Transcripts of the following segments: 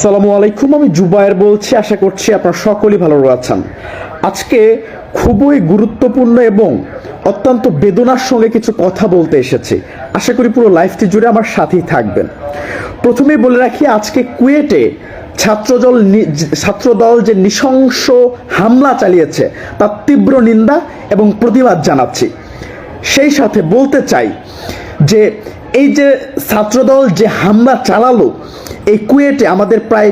আসসালামু আলাইকুম, আমি জুবায়ের বলছি। আশা করছি আপনারা সকলেই ভালো আছেন। আজকে খুবই গুরুত্বপূর্ণ এবং অত্যন্ত বেদনার সঙ্গে কিছু কথা বলতে এসেছি। আশা করি পুরো লাইফটি জুড়ে আমার সাথেই থাকবেন। প্রথমেই বলে রাখি, আজকে কুয়েটে ছাত্রদল ছাত্রদল যে নৃশংস হামলা চালিয়েছে, তার তীব্র নিন্দা এবং প্রতিবাদ জানাচ্ছি। সেই সাথে বলতে চাই যে, এই যে ছাত্রদল যে হামলা চালালো এই কুয়েটে আমাদের প্রায়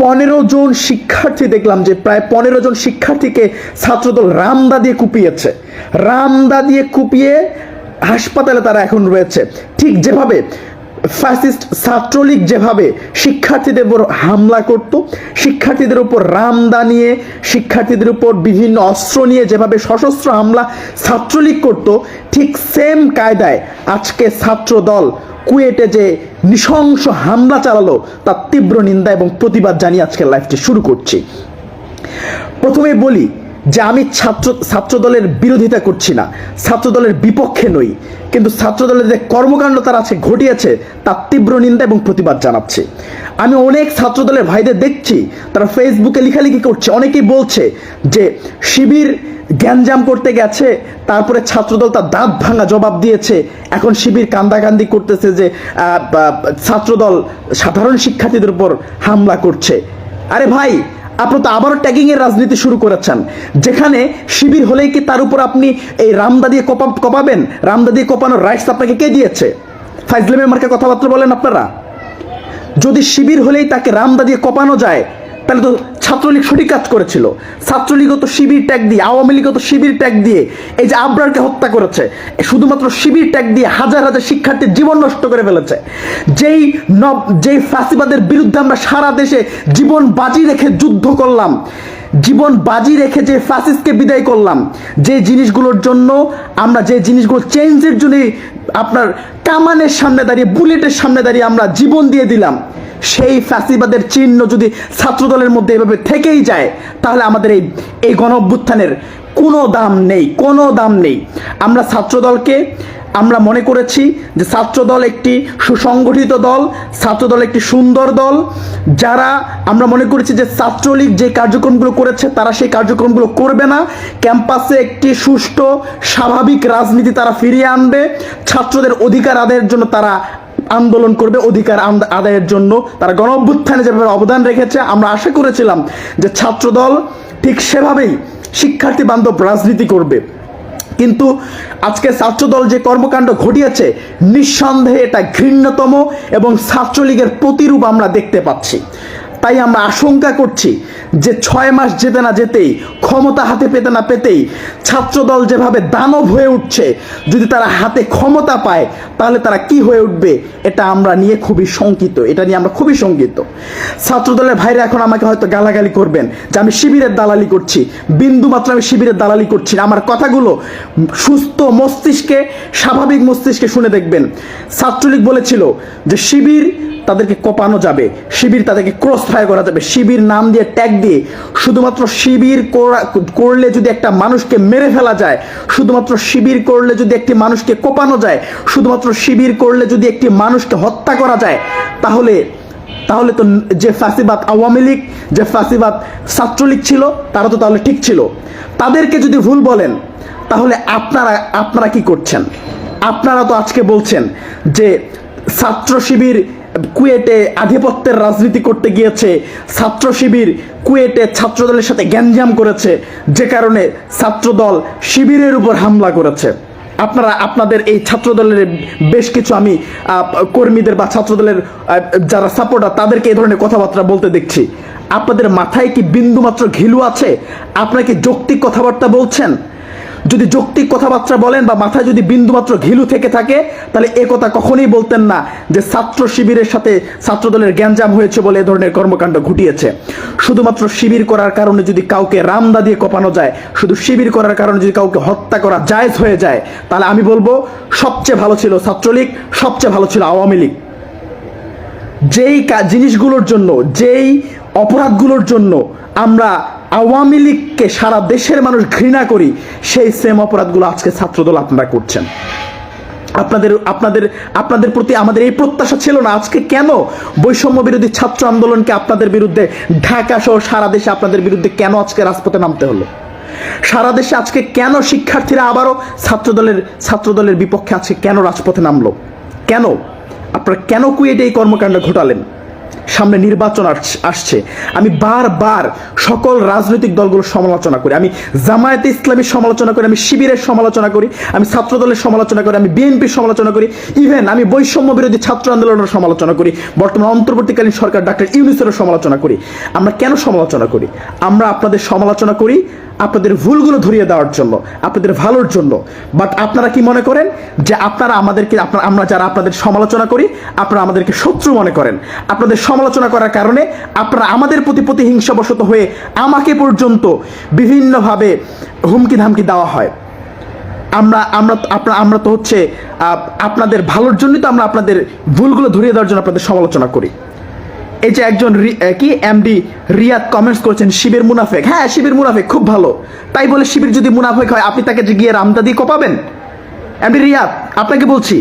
পনেরো জন শিক্ষার্থী দেখলাম যে প্রায় পনেরো জন শিক্ষার্থীকে ছাত্রদল রামদা দিয়ে কুপিয়েছে। রামদা দিয়ে কুপিয়ে হাসপাতালে তারা এখন রয়েছে। ঠিক যেভাবে ফ্যাসিস্ট ছাত্রলীগ যেভাবে শিক্ষার্থীদের উপর হামলা করত, শিক্ষার্থীদের উপর রামদা নিয়ে, শিক্ষার্থীদের উপর বিভিন্ন অস্ত্র নিয়ে যেভাবে সশস্ত্র হামলা ছাত্রলীগ করত, ঠিক সেম কায়দায় আজকে ছাত্র দল কুয়েটে যে নৃশংস হামলা চালালো, তার তীব্র নিন্দা এবং প্রতিবাদ জানিয়ে আজকের লাইফটি শুরু করছি। প্রথমে বলি যে আমি ছাত্র, ছাত্রদলের বিরোধিতা করছি না, ছাত্রদলের বিপক্ষে নই। কিন্তু ছাত্রদলের যে কর্মকাণ্ড তারা আছে, ঘটিয়েছে, তার তীব্র নিন্দা এবং প্রতিবাদ জানাচ্ছে। আমি অনেক ছাত্রদলের ভাইদের দেখছি, তারা ফেসবুকে লেখালেখি করছে। অনেকেই বলছে যে, শিবির গ্যাঞ্জাম করতে গেছে, তারপরে ছাত্রদল তার দাঁত ভাঙা জবাব দিয়েছে। এখন শিবির কান্দাকান্দি করতেছে যে ছাত্রদল সাধারণ শিক্ষার্থীদের উপর হামলা করছে। আরে ভাই আপনি তো আবারও ট্যাগিং এর রাজনীতি শুরু করেছেন। যেখানে শিবির হলেই কি তার উপর আপনি এই রামদা দিয়ে কপা, কপাবেন? রামদা দিয়ে কপানোর রাইটস আপনাকে কে দিয়েছে? ফাইজলামের মার্কে কথাবার্তা বলেন আপনারা। যদি শিবির হলেই তাকে রামদা দিয়ে কপানো যায়, তাহলে তো ছাত্রলীগ সঠিক কাজ করেছিল। ছাত্রলীগও তো শিবির ট্যাগ দিয়ে, আওয়ামী লীগও তো শিবির ট্যাগ দিয়ে এই যে আবরারকে হত্যা করেছে শুধুমাত্র শিবির ট্যাগ দিয়ে হাজার হাজার শিক্ষার্থীর জীবন নষ্ট করে ফেলেছে। যেই নব, যেই ফাঁসিবাদের বিরুদ্ধে আমরা সারা দেশে জীবন বাজি রেখে যুদ্ধ করলাম, জীবন বাজি রেখে যে ফ্যাসিস্টকে বিদায় করলাম, যে জিনিসগুলোর জন্য আমরা যে জিনিসগুলো চেঞ্জের জন্য আপনার কামানের সামনে দাঁড়িয়ে বুলেটের সামনে দাঁড়িয়ে আমরা জীবন দিয়ে দিলাম। সেই ফ্যাসিবাদের চিহ্ন যদি ছাত্রদলের মধ্যে এভাবে থেকেই যায়, তাহলে আমাদের এই এই গণ অভ্যুত্থানের কোনো দাম নেই, কোনো দাম নেই। আমরা ছাত্রদলকে, আমরা মনে করেছি যে ছাত্রদল একটি সুসংগঠিত দল, ছাত্রদল একটি সুন্দর দল। যারা, আমরা মনে করেছি যে ছাত্রলীগ যে কার্যক্রমগুলো করেছে, তারা সেই কার্যক্রমগুলো করবে না। ক্যাম্পাসে একটি সুষ্ঠু, স্বাভাবিক রাজনীতি তারা ফিরিয়ে আনবে। ছাত্রদের অধিকার আদায়ের জন্য তারা আন্দোলন করবে অধিকার আদায়ের জন্য। তারা গণ অভ্যুত্থানে যেভাবে অবদান রেখেছে, আমরা আশা করেছিলাম যে ছাত্রদল ঠিক সেভাবেই শিক্ষার্থী বান্ধব রাজনীতি করবে। কিন্তু আজকে ছাত্রদল যে কর্মকাণ্ড ঘটিয়েছে, নিঃসন্দেহে এটা ঘৃণ্যতম এবং ছাত্রলীগের প্রতিরূপ আমরা দেখতে পাচ্ছি। তাই আমরা আশঙ্কা করছি যে ছয় মাস যেতে না যেতেই, ক্ষমতা হাতে পেতে না পেতেই ছাত্রদল যেভাবে দানব হয়ে উঠছে, যদি তারা হাতে ক্ষমতা পায়, তাহলে তারা কি হয়ে উঠবে এটা আমরা নিয়ে খুবই শঙ্কিত, এটা নিয়ে আমরা খুবই শঙ্কিত। ছাত্রদলের ভাইরা এখন আমাকে হয়তো গালাগালি করবেন যে আমি শিবিরের দালালি করছি বিন্দু মাত্র আমি শিবিরের দালালি করছি না, আমার কথাগুলো সুস্থ মস্তিষ্কে, স্বাভাবিক মস্তিষ্কে শুনে দেখবেন। ছাত্রলীগ বলেছিল যে শিবির তাদেরকে কোপানো যাবে, শিবির তাদেরকে ক্রস ফায়ার করা যাবে শিবির নাম দিয়ে ট্যাগ দিয়ে শুধুমাত্র শিবির করলে যদি একটা মানুষকে মেরে ফেলা যায়, শুধুমাত্র শিবির করলে যদি একটি মানুষকে কোপানো যায়, শুধুমাত্র শিবির করলে যদি একটি মানুষকে হত্যা করা যায়, তাহলে তাহলে তো যে ফাঁসিবাদ আওয়ামী লীগ, যে ফাঁসিবাদ ছাত্রলীগ ছিল, তারা তো তাহলে ঠিক ছিল। তাদেরকে যদি ভুল বলেন, তাহলে আপনারা আপনারা কি করছেন? আপনারা তো আজকে বলছেন যে ছাত্র শিবির কুয়েটে আধিপত্যের রাজনীতি করতে গিয়েছে। ছাত্র শিবির কুয়েটে ছাত্রদলের সাথে গ্যাঞ্জাম করেছে, যে কারণে ছাত্রদল শিবিরের উপর হামলা করেছে। আপনারা, আপনাদের এই ছাত্রদলের বেশ কিছু আমি কর্মীদের বা ছাত্রদলের যারা সাপোর্টার, তাদেরকে এই ধরনের কথাবার্তা বলতে দেখছি। আপনাদের মাথায় কি বিন্দুমাত্র ঘিলু আছে? আপনারা কি যৌক্তিক কথাবার্তা বলছেন? যদি যৌক্তিক কথাবার্তা বলেন বা মাথায় যদি বিন্দুমাত্র ঘিলু থেকে থাকে, তাহলে এ কথা কখনোই বলতেন না যে ছাত্র শিবিরের সাথে ছাত্রদলের গ্যাঞ্জাম হয়েছে বলে এ ধরনের কর্মকাণ্ড ঘটিয়েছে। শুধুমাত্র শিবির করার কারণে যদি কাউকে রামদা দিয়ে কপানো যায়, শুধু শিবির করার কারণে যদি কাউকে হত্যা করা জায়েজ হয়ে যায়, তাহলে আমি বলব সবচেয়ে ভালো ছিল ছাত্রলীগ, সবচেয়ে ভালো ছিল আওয়ামী লীগ। যেই জিনিসগুলোর জন্য, যেই অপরাধগুলোর জন্য আমরা আওয়ামী লীগকে সারা দেশের মানুষ ঘৃণা করি, সেই সেম অপরাধগুলো আজকে ছাত্রদল আপনারা করছেন। আপনাদের আপনাদের আপনাদের প্রতি আমাদের এই প্রত্যাশা ছিল না। আজকে কেন বৈষম্য বিরোধী ছাত্র আন্দোলনকে আপনাদের বিরুদ্ধে, ঢাকা সহ সারা দেশে আপনাদের বিরুদ্ধে কেন আজকে রাজপথে নামতে হলো? সারা দেশে আজকে কেন শিক্ষার্থীরা আবারও ছাত্রদলের ছাত্রদলের বিপক্ষে আজকে কেন রাজপথে নামলো? কেন? আপনারা কেন কুয়েটে এই কর্মকাণ্ড ঘটালেন? সামনে নির্বাচন আস- আসছে। আমি বারবার সকল রাজনৈতিক দলগুলোর সমালোচনা করি। আমি জামায়াতে ইসলামীর সমালোচনা করি, আমি শিবিরের সমালোচনা করি, আমি ছাত্র দলের সমালোচনা করি, আমি বিএনপির সমালোচনা করি। ইভেন আমি বৈষম্য বিরোধী ছাত্র আন্দোলনের সমালোচনা করি। বর্তমান অন্তর্বর্তীকালীন সরকার ডাক্তার ইউনিসেরও সমালোচনা করি। আমরা কেন সমালোচনা করি? আমরা আপনাদের সমালোচনা করি আপনাদের ভুলগুলো ধরিয়ে দেওয়ার জন্য, আপনাদের ভালোর জন্য। বাট আপনারা কি মনে করেন? যে আপনারা আমাদেরকে, আপনার, আমরা যারা আপনাদের সমালোচনা করি, আপনারা আমাদেরকে শত্রু মনে করেন। আপনাদের সমালোচনা করার কারণে আপনারা আমাদের প্রতি প্রতিহিংসাবশত হয়ে আমাকে পর্যন্ত বিভিন্নভাবে হুমকি ধামকি দেওয়া হয়। আমরা আমরা, আপনার, আমরা তো হচ্ছে আপনাদের ভালোর জন্যই তো আমরা আপনাদের ভুলগুলো ধরিয়ে দেওয়ার জন্য আপনাদের সমালোচনা করি। এই যে একজন কি এমডি রিয়াদ কমেন্টস করেছেন, শিবির মুনাফেক। হ্যাঁ শিবির মুনাফেক, খুব ভালো। তাই বলে শিবির যদি মুনাফেক হয়, আপনি তাকে গিয়ে রামদা দিয়ে কোপাবেন? এমডি রিয়াদ, আপনাকে বলছি,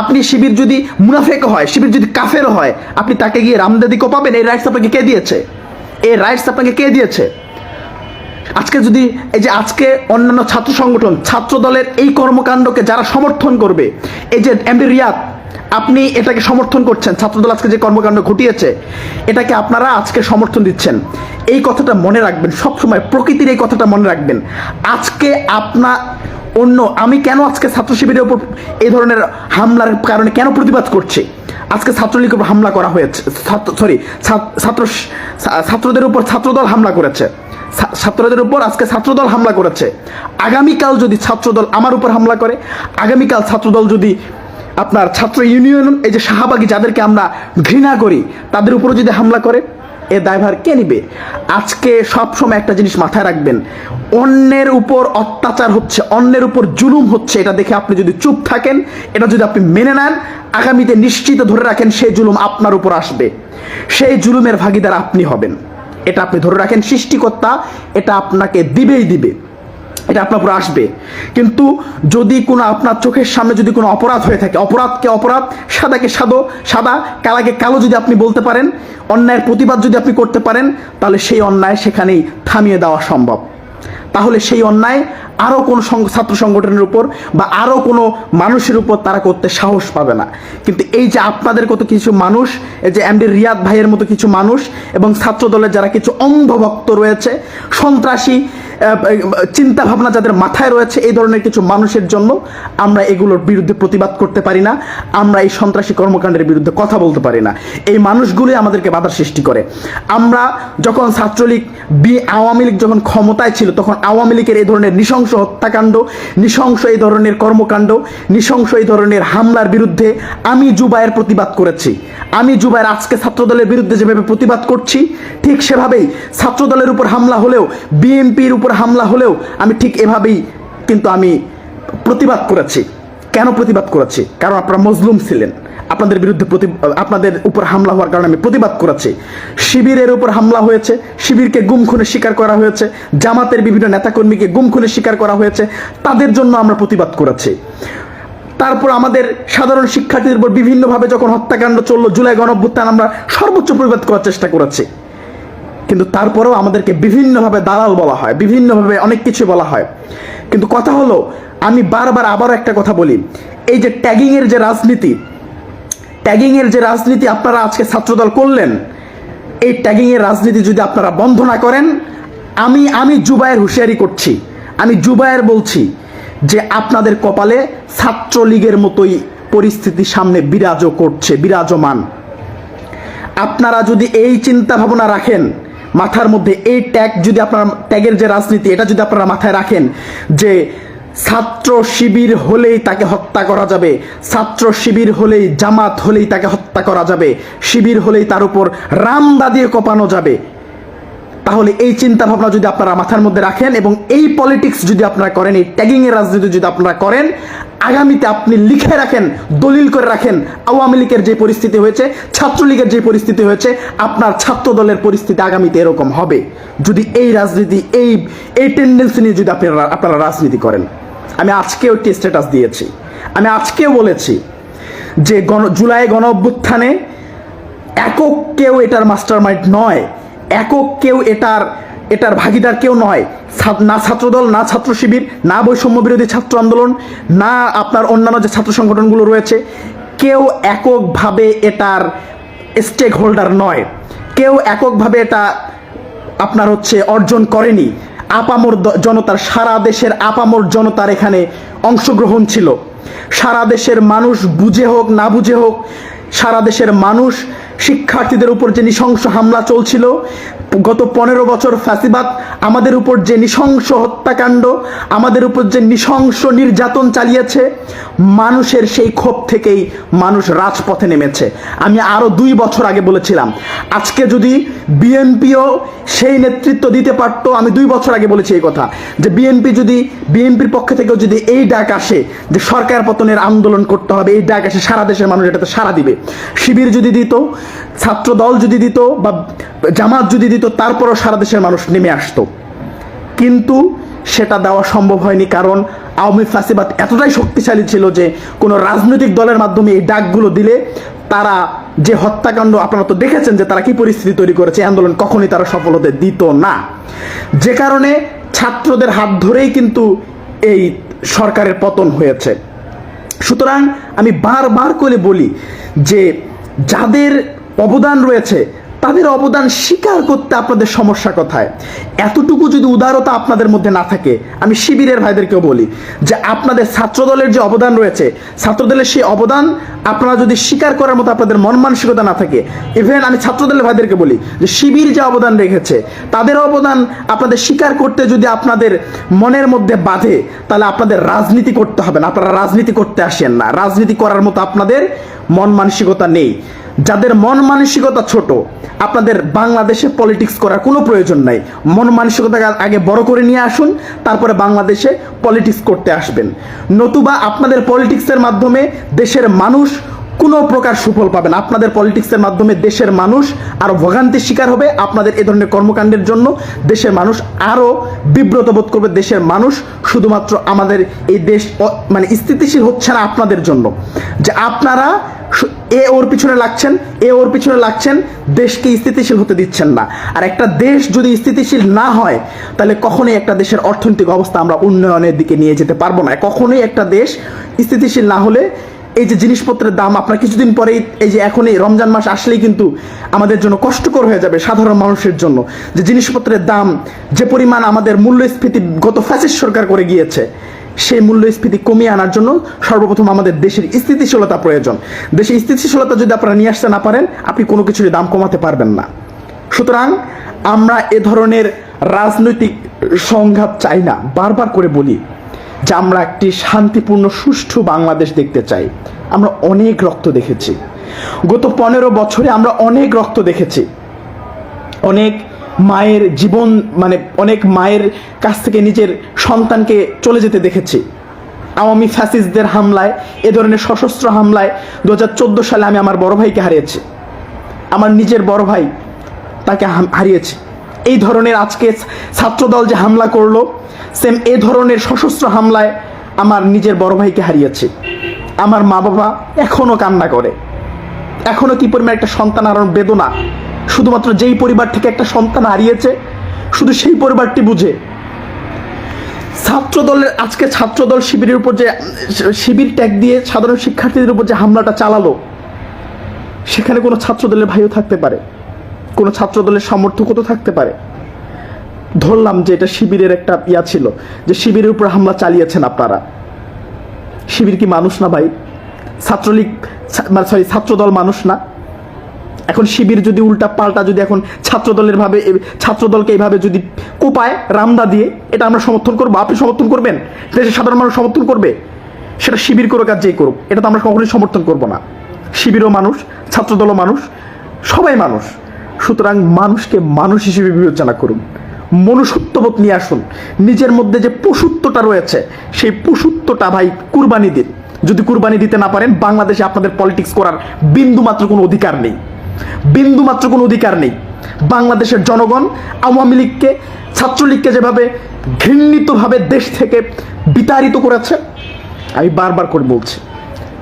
আপনি শিবির যদি মুনাফেক হয়, শিবির যদি কাফের হয়, আপনি তাকে গিয়ে রামদাদি কোপাবেন, এই রাইটস আপনাকে কে দিয়েছে? এই রাইটস আপনাকে কে দিয়েছে? আজকে যদি, এই যে আজকে অন্যান্য ছাত্র সংগঠন ছাত্র দলের এই কর্মকাণ্ডকে যারা সমর্থন করবে, এই যে এমডি রিয়াদ আপনি এটাকে সমর্থন করছেন, ছাত্রদল আজকে যে কর্মকাণ্ড ঘটিয়েছে, এটাকে আপনারা আজকে সমর্থন দিচ্ছেন। এই কথাটা মনে রাখবেন, সবসময় প্রকৃতির এই কথাটা মনে রাখবেন। আজকে আপনা, অন্য, আমি কেন আজকে ছাত্র শিবিরের উপর এই ধরনের হামলার কারণে কেন প্রতিবাদ করছি? আজকে ছাত্রলীগের উপর হামলা করা হয়েছে সরি ছাত্র ছাত্রদের উপর ছাত্রদল হামলা করেছে। ছাত্রদের উপর আজকে ছাত্রদল হামলা করেছে। আগামীকাল যদি ছাত্রদল আমার উপর হামলা করে, আগামীকাল ছাত্রদল যদি আপনার ছাত্র ইউনিয়ন, এই যে শাহবাগী যাদেরকে আমরা ঘৃণা করি, তাদের উপরও যদি হামলা করে, এ দায়ভার কে নিবে? আজকে সবসময় একটা জিনিস মাথায় রাখবেন, অন্যের উপর অত্যাচার হচ্ছে, অন্যের উপর জুলুম হচ্ছে, এটা দেখে আপনি যদি চুপ থাকেন, এটা যদি আপনি মেনে নেন, আগামীতে নিশ্চিত ধরে রাখেন সেই জুলুম আপনার উপর আসবে। সেই জুলুমের ভাগিদার আপনি হবেন। এটা আপনি ধরে রাখেন, সৃষ্টিকর্তা এটা আপনাকে দিবেই দিবে। এটা আপনার উপর আসবে। কিন্তু যদি কোনো আপনার চোখের সামনে যদি কোনো অপরাধ হয়ে থাকে অপরাধকে অপরাধ? সাদাকে সাদো, সাদা, কালাকে কালো যদি আপনি বলতে পারেন, অন্যায়ের প্রতিবাদ যদি আপনি করতে পারেন, তাহলে সেই অন্যায় সেখানেই থামিয়ে দেওয়া সম্ভব। তাহলে সেই অন্যায় আরও কোনো ছাত্র সংগঠনের উপর বা আরও কোনো মানুষের উপর তারা করতে সাহস পাবে না। কিন্তু এই যে আপনাদের কত কিছু মানুষ, এই যে এমডি রিয়াদ ভাইয়ের মতো কিছু মানুষ এবং ছাত্র দলের যারা কিছু অন্ধভক্ত রয়েছে, সন্ত্রাসী চিন্তা ভাবনা যাদের মাথায় রয়েছে এই ধরনের কিছু মানুষের জন্য আমরা এগুলোর বিরুদ্ধে প্রতিবাদ করতে পারি না, আমরা এই সন্ত্রাসী কর্মকাণ্ডের বিরুদ্ধে কথা বলতে পারি না। এই মানুষগুলোই আমাদেরকে বাধার সৃষ্টি করে। আমরা যখন ছাত্রলীগ, বি, আওয়ামী লীগ যখন ক্ষমতায় ছিল, তখন আওয়ামী লীগের এই ধরনের নৃশংস হত্যাকাণ্ড, নৃশংস এই ধরনের কর্মকাণ্ড, নৃশংস এই ধরনের হামলার বিরুদ্ধে আমি জুবায়ের প্রতিবাদ করেছি। আমি জুবায়ের আজকে ছাত্রদলের বিরুদ্ধে যেভাবে প্রতিবাদ করছি, ঠিক সেভাবেই ছাত্রদলের উপর হামলা হলেও বিএনপির উপর হামলা হলেও আমি ঠিক এভাবেই কিন্তু আমি প্রতিবাদ করেছি। কেন প্রতিবাদ করেছি? কারণ আপনারা মজলুম ছিলেন। আপনাদের বিরুদ্ধে প্রতি আপনাদের উপর হামলা হওয়ার কারণে আমি প্রতিবাদ করেছি। শিবিরের উপর হামলা হয়েছে। শিবিরকে গুম খুনে শিকার করা হয়েছে। জামাতের বিভিন্ন নেতাকর্মীকে গুম খুনে শিকার করা হয়েছে। তাদের জন্য আমরা প্রতিবাদ করেছি। তারপর আমাদের সাধারণ শিক্ষার্থীদের উপর বিভিন্নভাবে যখন হত্যাকাণ্ড চলল, জুলাই গণঅভ্যুত্থান আমরা সর্বোচ্চ প্রতিবাদ করার চেষ্টা করেছি। কিন্তু তারপরেও আমাদেরকে বিভিন্নভাবে দালাল বলা হয়, বিভিন্নভাবে অনেক কিছু বলা হয়। কিন্তু কথা হলো, আমি বারবার আবারও একটা কথা বলি, এই যে ট্যাগিংয়ের যে রাজনীতি, ট্যাগিংয়ের যে রাজনীতি আপনারা আজকে ছাত্রদল করলেন, এই ট্যাগিংয়ের রাজনীতি যদি আপনারা বন্ধ না করেন, আমি আমি জুবায়ের হুঁশিয়ারি করছি, আমি জুবায়ের বলছি যে আপনাদের কপালে ছাত্রলীগের মতোই পরিস্থিতি সামনে বিরাজ করছে, বিরাজমান। আপনারা যদি এই চিন্তা ভাবনা রাখেন মাথার মধ্যে এই ট্যাগ যদি আপনার ট্যাগের যে রাজনীতি, এটা যদি আপনারা মাথায় রাখেন যে ছাত্র শিবির হলেই তাকে হত্যা করা যাবে, ছাত্র শিবির হলেই জামাত হলেই তাকে হত্যা করা যাবে, শিবির হলেই তার উপর রামদা দিয়ে কপানো যাবে তাহলে এই চিন্তা ভাবনা যদি আপনারা মাথার মধ্যে রাখেন এবং এই পলিটিক্স যদি আপনারা করেন, এই ট্যাগিং এর রাজনীতি যদি আপনারা করেন, আগামীতে আপনি লিখে রাখেন, দলিল করে রাখেন, আওয়ামী লীগের যে পরিস্থিতি হয়েছে, ছাত্রলীগের যে পরিস্থিতি হয়েছে, আপনার ছাত্র দলের পরিস্থিতি আগামীতে এরকম হবে। যদি এই রাজনীতি, এই এই টেন্ডেন্সি নিয়ে যদি আপনারা আপনারা রাজনীতি করেন। আমি আজকেও একটি স্ট্যাটাস দিয়েছি। আমি আজকেও বলেছি যে গণ, জুলাই গণ অভ্যুত্থানে একক কেউ এটার মাস্টার মাইন্ড নয়। একক কেউ এটার এটার ভাগিদার কেউ নয়। না ছাত্রদল, না ছাত্র শিবির, না বৈষম্য বিরোধী ছাত্র আন্দোলন, না আপনার অন্যান্য যে ছাত্র সংগঠনগুলো রয়েছে, কেউ এককভাবে এটার স্টেক হোল্ডার নয়। কেউ এককভাবে এটা আপনার হচ্ছে অর্জন করেনি। আপামর জনতার, সারা দেশের আপামর জনতার এখানে অংশগ্রহণ ছিল। সারা দেশের মানুষ বুঝে হোক, না বুঝে হোক সারা দেশের মানুষ, শিক্ষার্থীদের উপর যে নৃশংস হামলা চলছিল, গত পনেরো বছর ফ্যাসিবাদ, আমাদের উপর যে নৃশংস হত্যাকাণ্ড, আমাদের উপর যে নৃশংস নির্যাতন চালিয়েছে মানুষের সেই ক্ষোভ থেকেই মানুষ রাজপথে নেমেছে। আমি আরও দুই বছর আগে বলেছিলাম, আজকে যদি বিএনপিও সেই নেতৃত্ব দিতে পারতো, আমি দুই বছর আগে বলেছি এই কথা, যে বিএনপি যদি, বিএনপির পক্ষ থেকেও যদি এই ডাক আসে যে সরকার পতনের আন্দোলন করতে হবে, এই ডাক আসে সারা দেশের মানুষ এটাতে সারা দিবে। শিবির যদি দিত, ছাত্র দল যদি দিত বা জামাত যদি দিত, তারপরও সারা দেশের মানুষ নেমে আসতো। কিন্তু সেটা দেওয়া সম্ভব হয়নি, কারণ আওয়ামী ফাসিবাদ এতটাই শক্তিশালী ছিল যে কোনো রাজনৈতিক দলের মাধ্যমে এই ডাকগুলো দিলে তারা যে হত্যাকাণ্ড আপনারা তো দেখেছেন যে তারা কি পরিস্থিতি তৈরি করেছে আন্দোলন কখনই তারা সফল হতে দিত না। যে কারণে ছাত্রদের হাত ধরেই কিন্তু এই সরকারের পতন হয়েছে। সুতরাং আমি বারবার করে বলি যে যাদের অবদান রয়েছে তাদের অবদান স্বীকার করতে আপনাদের সমস্যা কোথায়? এতটুকু যদি উদারতা আপনাদের মধ্যে না থাকে, আমি শিবিরের ভাইদেরকেও বলি যে আপনাদের ছাত্রদলের যে অবদান রয়েছে, ছাত্রদলের সেই অবদান আপনারা যদি স্বীকার করার মতো আপনাদের মন মানসিকতা না থাকে ইভেন আমি ছাত্রদলের ভাইদেরকে বলি যে শিবির যে অবদান রেখেছে, তাদের অবদান আপনাদের স্বীকার করতে যদি আপনাদের মনের মধ্যে বাঁধে, তাহলে আপনাদের রাজনীতি করতে হবে না, আপনারা রাজনীতি করতে আসেন না। রাজনীতি করার মতো আপনাদের মন মানসিকতা নেই। যাদের মন মানসিকতা ছোট, আপনাদের বাংলাদেশে পলিটিক্স করার কোনো প্রয়োজন নাই। মন মানসিকতাকে আগে বড় করে নিয়ে আসুন, তারপরে বাংলাদেশে পলিটিক্স করতে আসবেন। নতুবা আপনাদের পলিটিক্সের মাধ্যমে দেশের মানুষ কোনো প্রকার সুফল পাবেন। আপনাদের পলিটিক্সের মাধ্যমে দেশের মানুষ আরও ভোগান্তির শিকার হবে। আপনাদের এ ধরনের কর্মকাণ্ডের জন্য দেশের মানুষ আরও বিব্রত বোধ করবে। দেশের মানুষ শুধুমাত্র আমাদের এই দেশ মানে স্থিতিশীল হচ্ছে না আপনাদের জন্য। যে আপনারা এ ওর পিছনে লাগছেন, এ ওর পিছনে লাগছেন, দেশকে স্থিতিশীল হতে দিচ্ছেন না। আর একটা দেশ যদি স্থিতিশীল না হয়, তাহলে কখনোই একটা দেশের অর্থনৈতিক অবস্থা আমরা উন্নয়নের দিকে নিয়ে যেতে পারব না। কখনোই একটা দেশ স্থিতিশীল না হলে এই যে জিনিসপত্রের দাম আপনার কিছুদিন পরেই এই যে এখন এই রমজান মাস আসলেই কিন্তু আমাদের জন্য কষ্টকর হয়ে যাবে সাধারণ মানুষের জন্য। যে জিনিসপত্রের দাম, যে পরিমাণ আমাদের মূল্যস্ফীতি গত ফ্যাসিস্ট সরকার করে গিয়েছে, সেই মূল্যস্ফীতি কমিয়ে আনার জন্য সর্বপ্রথম আমাদের দেশের স্থিতিশীলতা প্রয়োজন। দেশে স্থিতিশীলতা যদি আপনারা নিয়ে আসতে না পারেন, আপনি কোনো কিছুর দাম কমাতে পারবেন না। সুতরাং আমরা এ ধরনের রাজনৈতিক সংঘাত চাই না। বারবার করে বলি যে আমরা একটি শান্তিপূর্ণ, সুষ্ঠু বাংলাদেশ দেখতে চাই। আমরা অনেক রক্ত দেখেছি। গত পনেরো বছরে আমরা অনেক রক্ত দেখেছি। অনেক মায়ের জীবন মানে অনেক মায়ের কাছ থেকে নিজের সন্তানকে চলে যেতে দেখেছি। আওয়ামী ফ্যাসিস্টদের হামলায়, এ ধরনের সশস্ত্র হামলায় দু হাজার চোদ্দ সালে আমি আমার বড় ভাইকে হারিয়েছি। আমার নিজের বড় ভাই তাকে হারিয়েছি। এই ধরনের আজকে ছাত্রদল যে হামলা করল সেম এ ধরনের সশস্ত্র হামলায় আমার নিজের বড় ভাইকে হারিয়েছি। আমার মা বাবা এখনও কান্না করে। এখনও কি পরিমাণ একটা সন্তান হারানোর বেদনা? শুধুমাত্র যেই পরিবার থেকে একটা সন্তান হারিয়েছে, শুধু সেই পরিবারটি বুঝে। ছাত্রদলের আজকে ছাত্রদল শিবিরের উপর যে শিবির ট্যাগ দিয়ে সাধারণ শিক্ষার্থীদের উপর যে হামলাটা চালালো, সেখানে কোনো ছাত্রদলের ভাইও থাকতে পারে। কোনো ছাত্রদলের সমর্থকও তো থাকতে পারে। ধরলাম যে এটা শিবিরের একটা ইয়া ছিল, যে শিবিরের উপর হামলা চালিয়েছেন আপনারা। শিবির কি মানুষ না ভাই? ছাত্রলীগ মানে সরি ছাত্রদল মানুষ না? এখন শিবির যদি উল্টা পাল্টা যদি এখন ছাত্রদলের ভাবে ছাত্রদলকে এইভাবে যদি কোপায়, রামদা দিয়ে, এটা আমরা সমর্থন করব? আপনি সমর্থন করবেন? দেশের সাধারণ মানুষ সমর্থন করবে? সেটা শিবির করুক আর যেই করুক, এটা তো আমরা কখনোই সমর্থন করব না। শিবিরও মানুষ, ছাত্রদলও মানুষ, সবাই মানুষ। সুতরাং মানুষকে মানুষ হিসেবে বিবেচনা করুন। মনুষ্যত্ববোধ নিয়ে আসুন। নিজের মধ্যে যে পশুত্বটা রয়েছে, সেই পশুত্বটা ভাই কুরবানি দিন। যদি কুরবানি দিতে না পারেন, বাংলাদেশে আপনাদের পলিটিক্স করার বিন্দু মাত্র কোনো অধিকার নেই। বিন্দু মাত্র কোনো অধিকার নেই। বাংলাদেশের জনগণ আওয়ামী লীগকে, ছাত্রলীগকে যেভাবে ঘৃণিতভাবে দেশ থেকে বিতাড়িত করেছে, আমি বারবার করে বলছি,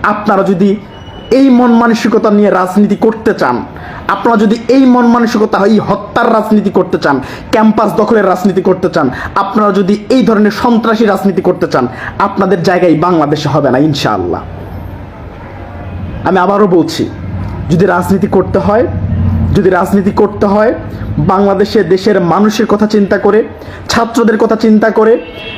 আপনারা যদি এই মন মানসিকতা নিয়ে রাজনীতি করতে চান, আপনারা যদি এই মন মানসিকতা, এই হত্যার রাজনীতি করতে চান, ক্যাম্পাস দখলের রাজনীতি করতে চান, আপনারা যদি এই ধরনের সন্ত্রাসী রাজনীতি করতে চান, আপনাদের জায়গায় বাংলাদেশে হবে না, ইনশাআল্লাহ। আমি আবারও বলছি, যদি রাজনীতি করতে হয় যদি রাজনীতি করতে হয়, বাংলাদেশে দেশের মানুষের কথা চিন্তা করে, ছাত্রদের কথা চিন্তা করে,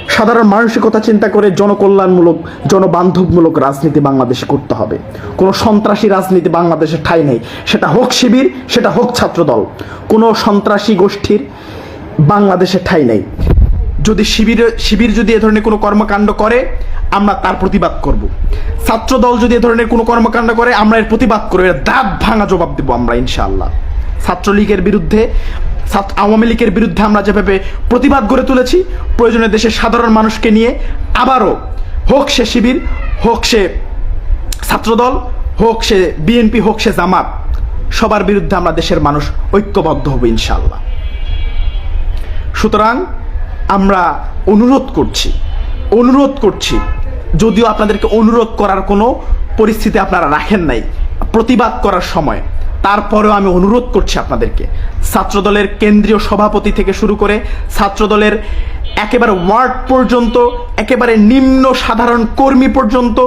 সাধারণ মানুষের কথা চিন্তা করে জনকল্যাণমূলক, জনবান্ধবমূলক রাজনীতি বাংলাদেশে করতে হবে। কোনো সন্ত্রাসী রাজনীতি বাংলাদেশে ঠাঁই নেই। সেটা হোক শিবির, সেটা হোক ছাত্রদল। কোনো সন্ত্রাসী গোষ্ঠীর বাংলাদেশে ঠাঁই নেই। যদি শিবির শিবির যদি এ ধরনের কোনো কর্মকাণ্ড করে, আমরা তার প্রতিবাদ করব। ছাত্র দল যদি এ ধরনের কোনো কর্মকাণ্ড করে, আমরা এর প্রতিবাদ করব। এর দাঁত ভাঙা জবাব দেবো আমরা, ইনশাআল্লাহ। ছাত্রলীগের বিরুদ্ধে আওয়ামী লীগের বিরুদ্ধে আমরা যেভাবে প্রতিবাদ গড়ে তুলেছি, প্রয়োজনে দেশের সাধারণ মানুষকে নিয়ে আবারও হোক সে শিবির, হোক সে ছাত্রদল, হোক সে বিএনপি, হোক সে জামাত, সবার বিরুদ্ধে আমরা দেশের মানুষ ঐক্যবদ্ধ হব ইনশাল্লাহ সুতরাং আমরা অনুরোধ করছি অনুরোধ করছি, যদিও আপনাদেরকে অনুরোধ করার কোনো পরিস্থিতি আপনারা রাখেন নাই, প্রতিবাদ করার সময় তারপরেও আমি অনুরোধ করছি আপনাদেরকে, ছাত্রদলের কেন্দ্রীয় সভাপতি থেকে শুরু করে ছাত্রদলের একেবারে ওয়ার্ড পর্যন্ত, একেবারে নিম্ন সাধারণ কর্মী পর্যন্ত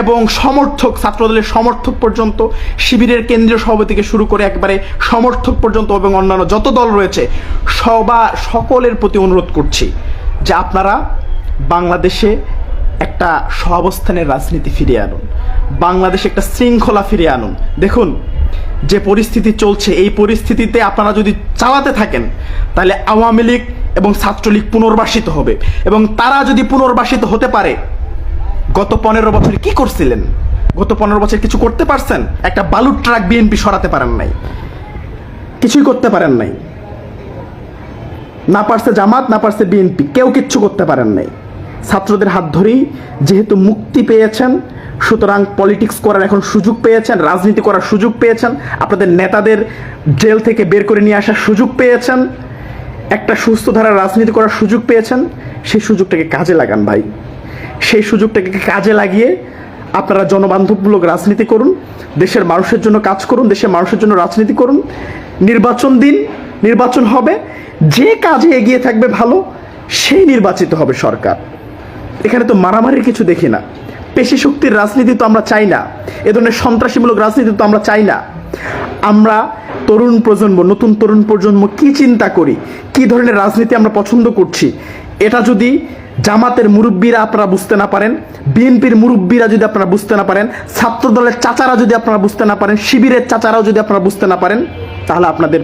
এবং সমর্থক, ছাত্রদলের সমর্থক পর্যন্ত, শিবিরের কেন্দ্রীয় সভাপতি থেকে শুরু করে একেবারে সমর্থক পর্যন্ত এবং অন্যান্য যত দল রয়েছে, সবা সকলের প্রতি অনুরোধ করছি যে আপনারা বাংলাদেশে একটা সহাবস্থানের রাজনীতি ফিরিয়ে আনুন, বাংলাদেশে একটা শৃঙ্খলা ফিরিয়ে আনুন। দেখুন যে পরিস্থিতি চলছে, এই পরিস্থিতিতে আপনারা যদি চালাতে থাকেন, তাহলে আওয়ামী লীগ এবং ছাত্রলীগ পুনর্বাসিত হবে। এবং তারা যদি পুনর্বাসিত হতে পারে, গত পনেরো বছর কি করছিলেন? গত পনেরো বছর কিছু করতে পারছেন? একটা বালুর ট্রাক বিএনপি সরাতে পারেন নাই। কিছুই করতে পারেন নাই। না পারছে জামাত, না পারছে বিএনপি। কেউ কিচ্ছু করতে পারেন নাই। ছাত্রদের হাত ধরেই যেহেতু মুক্তি পেয়েছেন, সুতরাং পলিটিক্স করার এখন সুযোগ পেয়েছেন, রাজনীতি করার সুযোগ পেয়েছেন, আপনাদের নেতাদের জেল থেকে বের করে নিয়ে আসার সুযোগ পেয়েছেন, একটা সুস্থ ধারার রাজনীতি করার সুযোগ পেয়েছেন, সেই সুযোগটাকে কাজে লাগান ভাই। সেই সুযোগটাকে কাজে লাগিয়ে আপনারা জনবান্ধবমূলক রাজনীতি করুন, দেশের মানুষের জন্য কাজ করুন, দেশের মানুষের জন্য রাজনীতি করুন। নির্বাচন দিন, নির্বাচন হবে, যে কাজে এগিয়ে থাকবে ভালো, সেই নির্বাচিত হবে সরকার। এখানে তো মারামারির কিছু দেখি না। পেশি শক্তির রাজনীতি তো আমরা চাই না। এ ধরনের সন্ত্রাসীমূলক রাজনীতি তো আমরা চাই না। আমরা তরুণ প্রজন্ম, নতুন তরুণ প্রজন্ম কি চিন্তা করি? কি ধরনের রাজনীতি আমরা পছন্দ করছি? এটা যদি জামাতের মুরব্বীরা আপনারা বুঝতে না পারেন, বিএনপির মুরব্বীরা যদি আপনারা বুঝতে না পারেন ছাত্র দলের চাচারা যদি আপনারা বুঝতে না পারেন, শিবিরের চাচারাও যদি আপনারা বুঝতে না পারেন, তাহলে আপনাদের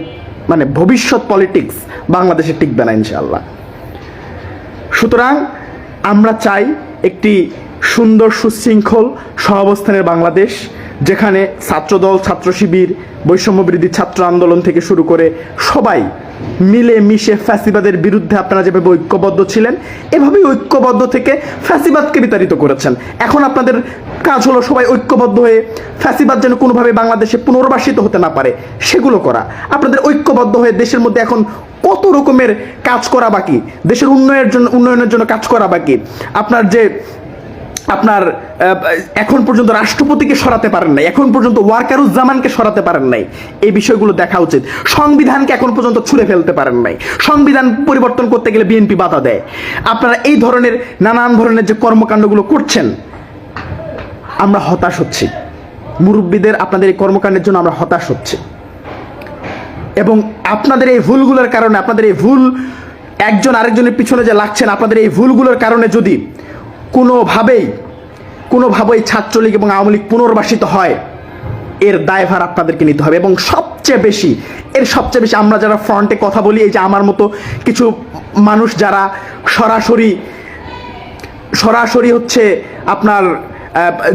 মানে ভবিষ্যৎ পলিটিক্স বাংলাদেশে টিকবে না ইনশাআল্লাহ। সুতরাং আমরা চাই একটি সুন্দর সুশৃঙ্খল সহাবস্থানের বাংলাদেশ, যেখানে ছাত্রদল, ছাত্র শিবির, বৈষম্য বিরোধী ছাত্র আন্দোলন থেকে শুরু করে সবাই মিলে মিশে ফ্যাসিবাদের বিরুদ্ধে আপনারা যেভাবে ঐক্যবদ্ধ ছিলেন, এভাবেই ঐক্যবদ্ধ থেকে ফ্যাসিবাদকে বিতাড়িত করেছেন। এখন আপনাদের কাজ হলো সবাই ঐক্যবদ্ধ হয়ে ফ্যাসিবাদ যেন কোনোভাবে বাংলাদেশে পুনর্বাসিত হতে না পারে, সেগুলো করা। আপনাদের ঐক্যবদ্ধ হয়ে দেশের মধ্যে এখন কত রকমের কাজ করা বাকি? দেশের উন্নয়নের জন্য উন্নয়নের জন্য কাজ করা বাকি? আপনার যে আপনার এখন পর্যন্ত রাষ্ট্রপতিকে সরাতে পারেন নাই, এখন পর্যন্ত ওয়ার্কারুজ্জামানকে সরাতে পারেন নাই। এই বিষয়গুলো দেখা উচিত। সংবিধানকে এখন পর্যন্ত ছুঁড়ে ফেলতে পারেন নাই। সংবিধান পরিবর্তন করতে গেলে বিএনপি বাধা দেয়। আপনারা এই ধরনের নানান ধরনের যে কর্মকাণ্ডগুলো করছেন, আমরা হতাশ হচ্ছি। মুরব্বীদের আপনাদের এই কর্মকাণ্ডের জন্য আমরা হতাশ হচ্ছি। এবং আপনাদের এই ভুলগুলোর কারণে, আপনাদের এই ভুল, একজন আরেকজনের পিছনে যে লাগছেন, আপনাদের এই ভুলগুলোর কারণে যদি কোনোভাবেই কোনোভাবেই ছাত্রলীগ এবং আওয়ামী লীগ পুনর্বাসিত হয়, এর দায়ভার আপনাদেরকে নিতে হবে। এবং সবচেয়ে বেশি, এর সবচেয়ে বেশি আমরা যারা ফ্রন্টে কথা বলি, এই যে আমার মতো কিছু মানুষ যারা সরাসরি সরাসরি হচ্ছে আপনার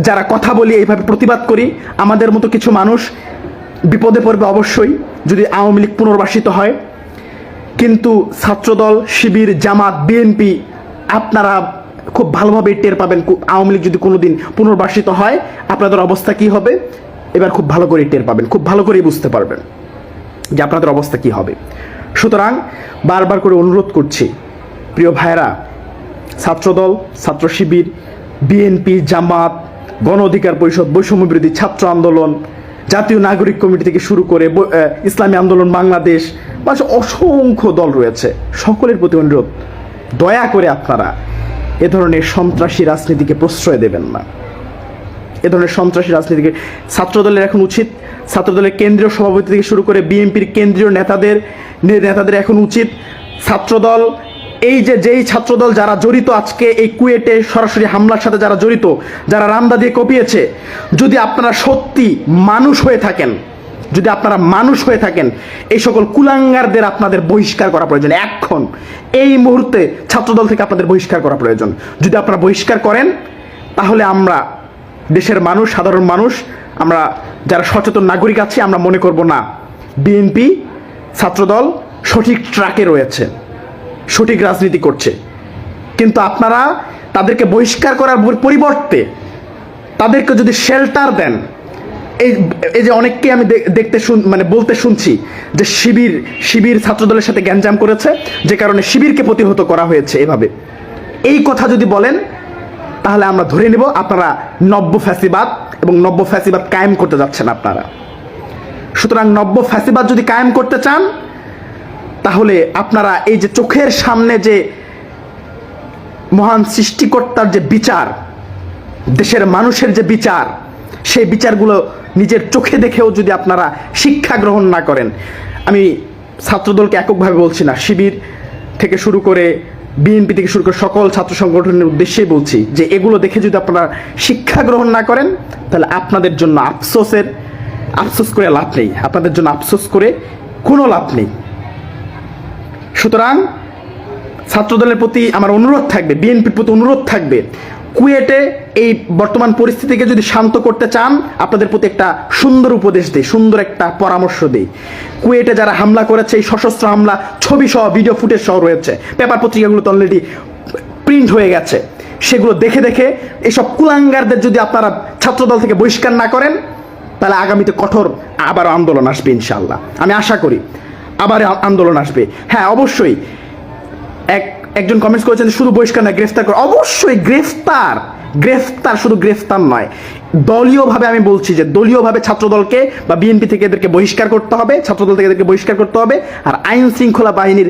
যারা কথা বলি, এইভাবে প্রতিবাদ করি, আমাদের মতো কিছু মানুষ বিপদে পড়বে অবশ্যই, যদি আওয়ামী লীগ পুনর্বাসিত হয়। কিন্তু ছাত্রদল, শিবির, জামাত, বিএনপি, আপনারা খুব ভালোভাবে টের পাবেন আওয়ামী লীগ যদি কোনোদিন পুনর্বাসিত হয়, আপনাদের অবস্থা কি হবে? এবার খুব ভালো করে টের পাবেন, খুব ভালো করেই বুঝতে পারবেন যে আপনাদের অবস্থা কি হবে। সুতরাং বারবার করে অনুরোধ করছি, প্রিয় ভাইরা ছাত্রদল, ছাত্র শিবির বিএনপি জামাত, গণ অধিকার পরিষদ, বৈষম্য বিরোধী ছাত্র আন্দোলন, জাতীয় নাগরিক কমিটি থেকে শুরু করে ইসলামী আন্দোলন, বাংলাদেশ বা অসংখ্য দল রয়েছে। সকলের প্রতি অনুরোধ, দয়া করে আপনারা এ ধরনের সন্ত্রাসী রাজনীতিকে প্রশ্রয় দেবেন না। এ ধরনের সন্ত্রাসী রাজনীতিকে ছাত্রদলের এখন উচিত, ছাত্রদলের কেন্দ্রীয় সভাপতি থেকে শুরু করে বিএনপির কেন্দ্রীয় নেতাদের নেতাদের এখন উচিত ছাত্রদল, এই যে যেই ছাত্রদল যারা জড়িত আজকে এই কুয়েটে সরাসরি হামলার সাথে যারা জড়িত, যারা রামদা দিয়ে কপিয়েছে, যদি আপনারা সত্যি মানুষ হয়ে থাকেন যদি আপনারা মানুষ হয়ে থাকেন, এই সকল কুলাঙ্গারদের আপনাদের বহিষ্কার করা প্রয়োজন। এখন, এই মুহূর্তে ছাত্রদল থেকে আপনাদের বহিষ্কার করা প্রয়োজন। যদি আপনারা বহিষ্কার করেন, তাহলে আমরা দেশের মানুষ, সাধারণ মানুষ, আমরা যারা সচেতন নাগরিক আছি, আমরা মনে করব না বিএনপি ছাত্রদল সঠিক ট্র্যাকে রয়েছে, সঠিক রাজনীতি করছে। কিন্তু আপনারা তাদেরকে বহিষ্কার করার পরিবর্তে তাদেরকে যদি শেল্টার দেন এই এই যে অনেককে আমি দেখতে শুন মানে বলতে শুনছি যে শিবির শিবির ছাত্রদলের সাথে গ্যাঞ্জাম করেছে, যে কারণে শিবিরকে প্রতিহত করা হয়েছে এভাবে। এই কথা যদি বলেন, তাহলে আমরা ধরে নিব আপনারা নব্য ফ্যাসিবাদ এবং নব্য ফ্যাসিবাদ কায়েম করতে যাচ্ছেন আপনারা। সুতরাং নব্য ফ্যাসিবাদ যদি কায়েম করতে চান, তাহলে আপনারা এই যে চোখের সামনে যে মহান সৃষ্টিকর্তার যে বিচার, দেশের মানুষের যে বিচার সেই বিচারগুলো নিজের চোখে দেখেও যদি আপনারা শিক্ষা গ্রহণ না করেন, আমি ছাত্রদলকে এককভাবে বলছি না, শিবির থেকে শুরু করে বিএনপি থেকে শুরু করে সকল ছাত্র সংগঠনের উদ্দেশ্যেই বলছি যে এগুলো দেখে যদি আপনারা শিক্ষা গ্রহণ না করেন, তাহলে আপনাদের জন্য আফসোসের, আফসোস করে লাভ নেই, আপনাদের জন্য আফসোস করে কোনো লাভ নেই। সুতরাং ছাত্রদলের প্রতি আমার অনুরোধ থাকবে, বিএনপির প্রতি অনুরোধ থাকবে কুয়েটে এই বর্তমান পরিস্থিতিকে যদি শান্ত করতে চান, আপনাদের প্রতি একটা সুন্দর উপদেশ দিই, সুন্দর একটা পরামর্শ দিই। কুয়েটে যারা হামলা করেছে, এই সশস্ত্র হামলা ছবি সহ ভিডিও ফুটেজ সহ রয়েছে, পেপার পত্রিকাগুলো তো অলরেডি প্রিন্ট হয়ে গেছে। সেগুলো দেখে দেখে এইসব কুলাঙ্গারদের যদি আপনারা ছাত্রদল থেকে বহিষ্কার না করেন, তাহলে আগামীতে কঠোর আবার আন্দোলন আসবে ইনশাল্লাহ আমি আশা করি আবার আন্দোলন আসবে। হ্যাঁ অবশ্যই এক একজন কমেন্টস করেছেন, শুধু বহিষ্কার নয়, গ্রেফতার করে অবশ্যই গ্রেফতার গ্রেফতার শুধু গ্রেফতার নয়। দলীয়ভাবে আমি বলছি যে দলীয়ভাবে ছাত্রদলকে বা বিএনপি থেকে এদেরকে বহিষ্কার করতে হবে, ছাত্রদল থেকে এদেরকে বহিষ্কার করতে হবে, আর আইন শৃঙ্খলা বাহিনীর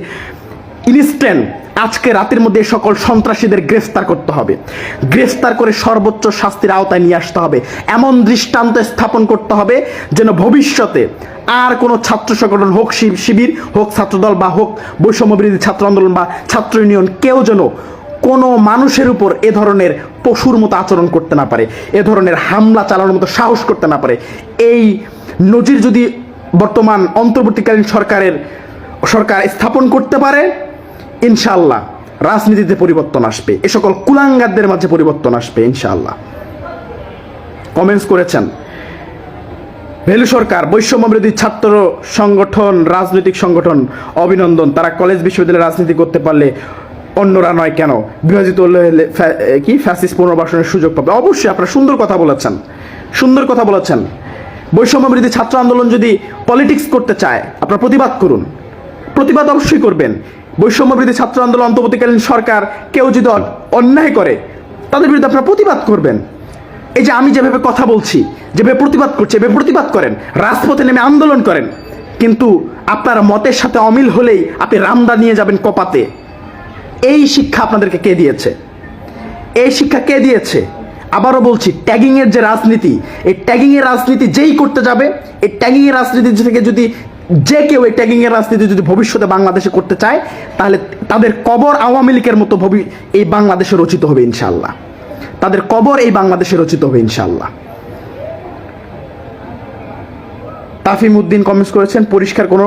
ইনস্ট্যান্ট আজকে রাতের মধ্যে সকল সন্ত্রাসীদের গ্রেফতার করতে হবে। গ্রেফতার করে সর্বোচ্চ শাস্তির আওতায় নিয়ে আসতে হবে। এমন দৃষ্টান্ত স্থাপন করতে হবে যেন ভবিষ্যতে আর কোনো ছাত্র সংগঠন হোক শিবির, হোক ছাত্রদল বা হোক বৈষম্য বিরোধী ছাত্র আন্দোলন বা ছাত্র ইউনিয়ন, কেউ যেন কোনো মানুষের উপর এ ধরনের পশুর মতো আচরণ করতে না পারে, এ ধরনের হামলা চালানোর মতো সাহস করতে না পারে। এই নজির যদি বর্তমান অন্তর্বর্তীকালীন সরকারের, সরকার স্থাপন করতে পারে ইনশাল্লাহ রাজনীতিতে পরিবর্তন আসবে। এ সকল কুলাঙ্গারদের মাঝে পরিবর্তন আসবে ইনশাল্লাহ কমেন্টস করেছেন, ভেলু সরকার বৈষম্য বিরোধী ছাত্র সংগঠন, রাজনৈতিক সংগঠন, অভিনন্দন। তারা কলেজ বিশ্ববিদ্যালয়ে রাজনীতি করতে পারলে অন্যরা নয় কেন? বিভাজিত হলে কি? ফ্যাসিস পুনর্বাসনের সুযোগ পাবে। অবশ্যই আপনারা সুন্দর কথা বলেছেন, সুন্দর কথা বলেছেন। বৈষম্য বিরোধী ছাত্র আন্দোলন যদি পলিটিক্স করতে চায়, আপনারা প্রতিবাদ করুন। প্রতিবাদ অবশ্যই করবেন। বৈষম্য বিরোধী ছাত্র আন্দোলন অন্তর্বর্তীকালীন সরকার কেউ যদি অন্যায় করে, তাদের বিরুদ্ধে আপনারা প্রতিবাদ করবেন। এই যে আমি যেভাবে কথা বলছি, যেভাবে প্রতিবাদ করছি, এভাবে প্রতিবাদ করেন, রাজপথে নেমে আন্দোলন করেন, কিন্তু আপনার মতের সাথে অমিল হলেই আপনি রামদা নিয়ে যাবেন কপাতে। এই শিক্ষা আপনাদেরকে কে দিয়েছে? এই শিক্ষা কে দিয়েছে? আবারও বলছি ট্যাগিংয়ের যে রাজনীতি, এই ট্যাগিংয়ের রাজনীতি যেই করতে যাবে, এই ট্যাগিংয়ের রাজনীতি থেকে যদি যে কেউ এই ট্যাগিং এর রাজনীতি যদি ভবিষ্যতে বাংলাদেশে করতে চায়, তাহলে তাদের কবর আওয়ামী লীগের মতো ভবি, এই বাংলাদেশে রচিত হবে ইনশাল্লাহ তাদের কবর এই বাংলাদেশে রচিত হবে ইনশাল্লাহ তাফিম উদ্দিন কমেন্টস করেছেন, পরিষ্কার কোনো,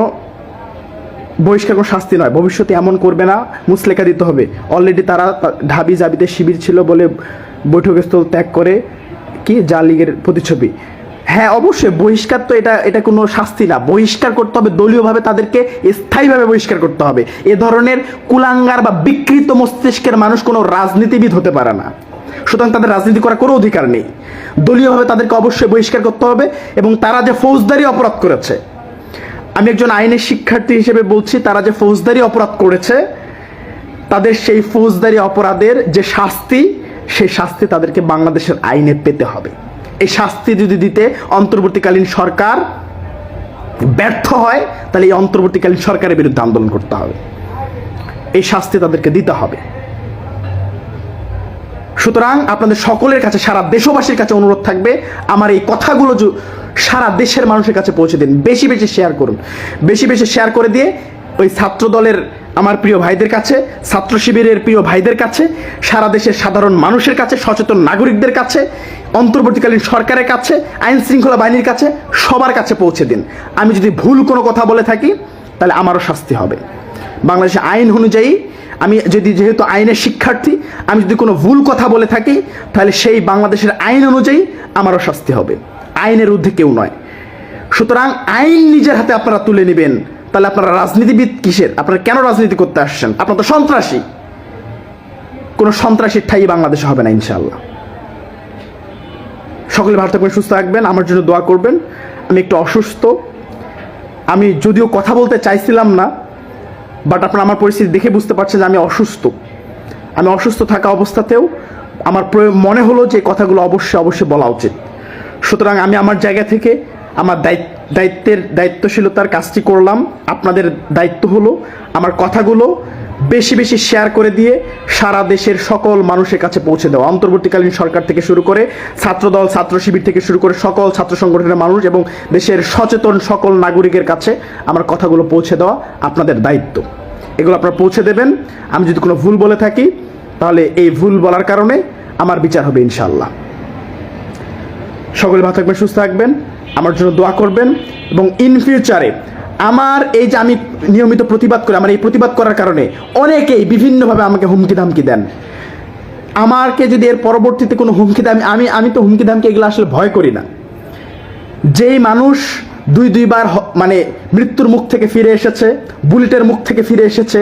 বহিষ্কার কোনো শাস্তি নয়। ভবিষ্যতে এমন করবে না, মুসলেখা দিতে হবে। অলরেডি তারা ঢাবি জাবিতে শিবির ছিল বলে বৈঠকস্থল ত্যাগ করে কি? যা লীগের প্রতিচ্ছবি। হ্যাঁ অবশ্যই, বহিষ্কার তো এটা এটা কোনো শাস্তি না। বহিষ্কার করতে হবে, দলীয়ভাবে তাদেরকে স্থায়ীভাবে বহিষ্কার করতে হবে। এ ধরনের কুলাঙ্গার বা বিকৃত মস্তিষ্কের মানুষ কোনো রাজনীতিবিদ হতে পারে না। সুতরাং তাদের রাজনীতি করার কোনো অধিকার নেই। দলীয়ভাবে তাদেরকে অবশ্যই বহিষ্কার করতে হবে এবং তারা যে ফৌজদারি অপরাধ করেছে, আমি একজন আইনের শিক্ষার্থী হিসেবে বলছি, তারা যে ফৌজদারি অপরাধ করেছে, তাদের সেই ফৌজদারি অপরাধের যে শাস্তি, সেই শাস্তি তাদেরকে বাংলাদেশের আইনে পেতে হবে। এই শাস্তি যদি দিতে অন্তর্বর্তীকালীন সরকার ব্যর্থ হয়, তাহলে এই অন্তর্বর্তীকালীন সরকারের বিরুদ্ধে আন্দোলন করতে হবে। এই শাস্তি তাদেরকে দিতে হবে। সুতরাং আপনাদের সকলের কাছে, সারা দেশবাসীর কাছে অনুরোধ থাকবে, আমার এই কথাগুলো সারা দেশের মানুষের কাছে পৌঁছে দিন। বেশি বেশি শেয়ার করুন। বেশি বেশি শেয়ার করে দিয়ে ওই ছাত্র দলের আমার প্রিয় ভাইদের কাছে, ছাত্র শিবিরের প্রিয় ভাইদের কাছে, সারা দেশের সাধারণ মানুষের কাছে, সচেতন নাগরিকদের কাছে অন্তর্বর্তীকালীন সরকারের কাছে, আইন শৃঙ্খলা বাহিনীর কাছে, সবার কাছে পৌঁছে দিন। আমি যদি ভুল কোনো কথা বলে থাকি, তাহলে আমারও শাস্তি হবে। বাংলাদেশের আইন অনুযায়ী, আমি যদি যেহেতু আইনের শিক্ষার্থী, আমি যদি কোনো ভুল কথা বলে থাকি, তাহলে সেই বাংলাদেশের আইন অনুযায়ী আমারও শাস্তি হবে। আইনের ঊর্ধ্বে কেউ নয়। সুতরাং আইন নিজের হাতে আপনারা তুলে নেবেন, তাহলে আপনারা রাজনীতিবিদ কিসের? আপনারা কেন রাজনীতি করতে আসছেন? আপনারা তো সন্ত্রাসী। কোনো সন্ত্রাসীর ঠাই বাংলাদেশে হবে না ইনশাল্লাহ সকলে ভালো থাকবেন, সুস্থ থাকবেন। আমার জন্য দোয়া করবেন। আমি একটু অসুস্থ। আমি যদিও কথা বলতে চাইছিলাম না বাট আপনার আমার পরিস্থিতি দেখে বুঝতে পারছেন যে আমি অসুস্থ। আমি অসুস্থ থাকা অবস্থাতেও আমার মনে হলো যে কথাগুলো অবশ্যই অবশ্যই বলা উচিত। সুতরাং আমি আমার জায়গা থেকে আমার দায়িত্ব দায়িত্বের দায়িত্বশীলতার কাজটি করলাম। আপনাদের দায়িত্ব হলো আমার কথাগুলো বেশি বেশি শেয়ার করে দিয়ে সারা দেশের সকল মানুষের কাছে পৌঁছে দেওয়া। অন্তর্বর্তীকালীন সরকার থেকে শুরু করে ছাত্রদল, ছাত্র শিবির থেকে শুরু করে সকল ছাত্র সংগঠনের মানুষ এবং দেশের সচেতন সকল নাগরিকের কাছে আমার কথাগুলো পৌঁছে দেওয়া আপনাদের দায়িত্ব। এগুলো আপনারা পৌঁছে দেবেন। আমি যদি কোনো ভুল বলে থাকি, তাহলে এই ভুল বলার কারণে আমার বিচার হবে ইনশাল্লাহ সকলে ভালো থাকবেন, সুস্থ থাকবেন। আমার জন্য দোয়া করবেন এবং ইন ফিউচারে আমার এই যে আমি নিয়মিত প্রতিবাদ করি, আমার এই প্রতিবাদ করার কারণে অনেকেই বিভিন্নভাবে আমাকে হুমকি ধামকি দেন। আমাকে যদি এর পরবর্তীতে কোনো হুমকি দাম আমি আমি তো হুমকি দামকি এগুলো আসলে ভয় করি না। যেই মানুষ দুই, দুইবার মানে মৃত্যুর মুখ থেকে ফিরে এসেছে, বুলেটের মুখ থেকে ফিরে এসেছে,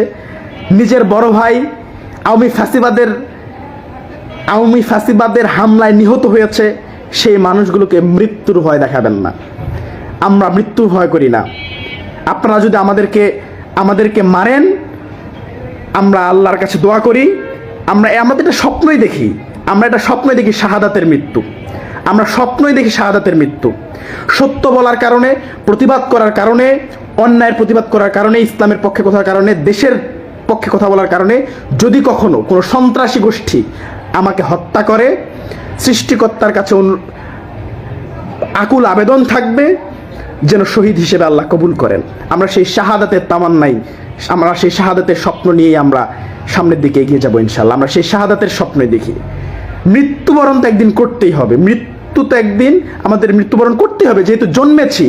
নিজের বড় ভাই আওয়ামী ফ্যাসিবাদের আওয়ামী ফ্যাসিবাদের হামলায় নিহত হয়েছে সেই মানুষগুলোকে মৃত্যুর ভয় দেখাবেন না। আমরা মৃত্যুর ভয় করি না। আপনারা যদি আমাদেরকে আমাদেরকে মারেন, আমরা আল্লাহর কাছে দোয়া করি, আমরা আমাদের একটা স্বপ্নই দেখি। আমরা একটা স্বপ্নই দেখি শাহাদাতের মৃত্যু। আমরা স্বপ্নই দেখি শাহাদাতের মৃত্যু। সত্য বলার কারণে, প্রতিবাদ করার কারণে, অন্যায়ের প্রতিবাদ করার কারণে, ইসলামের পক্ষে কথার কারণে, দেশের পক্ষে কথা বলার কারণে, যদি কখনো কোনো সন্ত্রাসী গোষ্ঠী আমাকে হত্যা করে সৃষ্টিকর্তার কাছে আকুল আবেদন থাকবে যেন শহীদ হিসেবে আল্লাহ কবুল করেন। আমরা সেই শাহাদাতের তামান্নাই, আমরা সেই শাহাদাতের স্বপ্ন নিয়েই আমরা সামনের দিকে এগিয়ে যাব ইনশাল্লাহ আমরা সেই শাহাদাতের স্বপ্নই দেখি। মৃত্যুবরণ তো একদিন করতেই হবে। মৃত্যু তো একদিন আমাদের মৃত্যুবরণ করতেই হবে। যেহেতু জন্মেছি,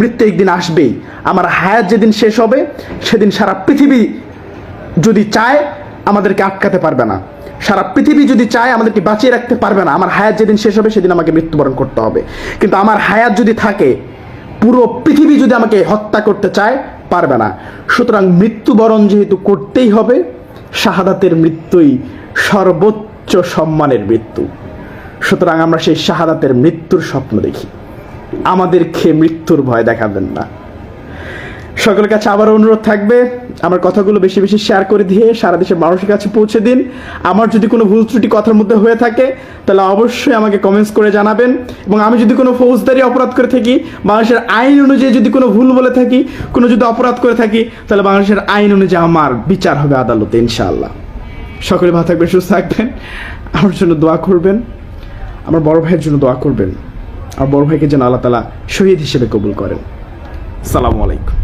মৃত্যু একদিন আসবেই। আমার হায়াত যেদিন শেষ হবে, সেদিন সারা পৃথিবী যদি চায় আমাদেরকে আটকাতে পারবে না। সারা পৃথিবী যদি চায় আমাদেরকে বাঁচিয়ে রাখতে পারবে না, আমার হায়াত যেদিন শেষ হবে সেদিন আমাকে মৃত্যুবরণ করতে হবে। কিন্তু আমার হায়াত যদি থাকে, পুরো পৃথিবী যদি আমাকে হত্যা করতে চায়, পারবে না। সুতরাং মৃত্যুবরণ যেহেতু করতেই হবে, শাহাদাতের মৃত্যুই সর্বোচ্চ সম্মানের মৃত্যু। সুতরাং আমরা সেই শাহাদাতের মৃত্যুর স্বপ্ন দেখি। আমাদেরকে মৃত্যুর ভয় দেখাবেন না। সকলের কাছে আবার অনুরোধ থাকবে, আমার কথাগুলো বেশি বেশি শেয়ার করে দিয়ে সারা দেশের মানুষের কাছে পৌঁছে দিন। আমার যদি কোনো ভুল ত্রুটি কথার মধ্যে হয়ে থাকে, তাহলে অবশ্যই আমাকে কমেন্টস করে জানাবেন। এবং আমি যদি কোনো ফৌজদারি অপরাধ করে থাকি, বাংলাদেশের আইন অনুযায়ী যদি কোনো ভুল বলে থাকি, কোনো যদি অপরাধ করে থাকি, তাহলে বাংলাদেশের আইন অনুযায়ী আমার বিচার হবে আদালতে, ইনশাআল্লাহ। সকলে ভালো থাকবেন, সুস্থ থাকবেন। আমার জন্য দোয়া করবেন। আমার বড় ভাইয়ের জন্য দোয়া করবেন। আমার বড় ভাইকে যেন আল্লাহ তালা শহীদ হিসেবে কবুল করেন। সালামু আলাইকুম।